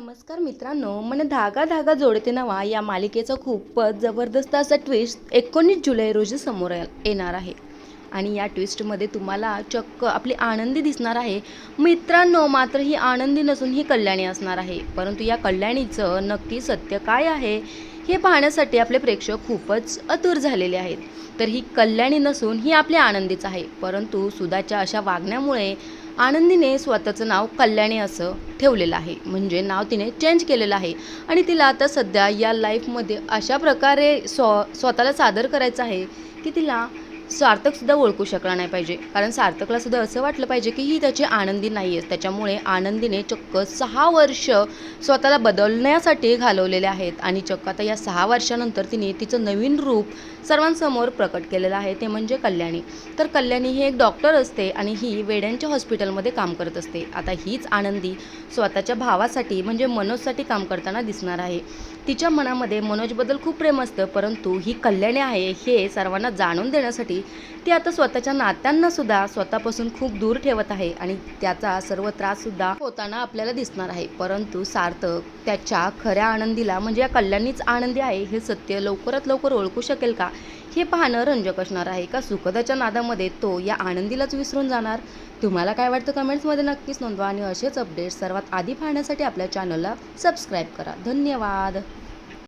नमस्कार मित्रांनो मन धागा धागा जोडते नवा या मालिकेचं खूपच जबरदस्त असा ट्विस्ट एकोणीस जुलै रोजी समोर येणार आहे. आणि या ट्विस्टमध्ये तुम्हाला चक्क आपली आनंदी दिसणार आहे. मित्रांनो मात्र ही आनंदी नसून ही कल्याणी असणार आहे. परंतु या कल्याणीचं नक्की सत्य काय आहे हे पाहण्यासाठी आपले प्रेक्षक खूपच अतुर झालेले आहेत. तर ही कल्याणी नसून ही आपली आनंदीच आहे. परंतु सुदाच्या अशा वागण्यामुळे आनंदीने स्वतःचं नाव कल्याणी असं ठेवलेलं आहे. म्हणजे नाव तिने चेंज केलेलं आहे. आणि तिला आता सध्या या लाईफमध्ये अशा प्रकारे स्व स्वतःला सादर करायचं आहे की तिला सार्थकसुद्धा ओळखू शकला नाही पाहिजे. कारण सार्थकला सुद्धा असं वाटलं पाहिजे की ही त्याची आनंदी नाही आहे. त्याच्यामुळे आनंदीने चक्क सहा वर्ष स्वतःला बदलण्यासाठी घालवलेले आहेत. आणि चक्क आता या सहा वर्षानंतर तिने तिचं नवीन रूप सर्वांसमोर प्रकट केलेलं आहे. ते म्हणजे कल्याणी. तर कल्याणी ही एक डॉक्टर असते आणि ही वेड्यांच्या हॉस्पिटलमध्ये काम करत असते. आता हीच आनंदी स्वतःच्या भावासाठी म्हणजे मनोजसाठी काम करताना दिसणार आहे. तिच्या मनामध्ये मनोजबद्दल खूप प्रेम असतं परंतु ही कल्याणी आहे हे सर्वांना जाणून देण्यासाठी ती आता स्वतःच्या नात्यांना सुद्धा स्वतःपासून खूप दूर ठेवत आहे आणि त्याचा सर्व त्राससुद्धा होताना आपल्याला दिसणार आहे. परंतु सार्थक त्याच्या खऱ्या आनंदीला म्हणजे या कल्याणीच आनंदी आहे हे सत्य लवकरात लवकर ओळखू शकेल का? हे पाहणं रंजक असणार आहे का? सुखदाच्या नादामध्ये तो या आनंदीलाच विसरून जाणार? तुम्हाला काय वाटतं कमेंट्समध्ये नक्कीच नोंदवा आणि असेच अपडेट्स सर्वात आधी पाहण्यासाठी आपल्या चॅनलला सबस्क्राईब करा. धन्यवाद!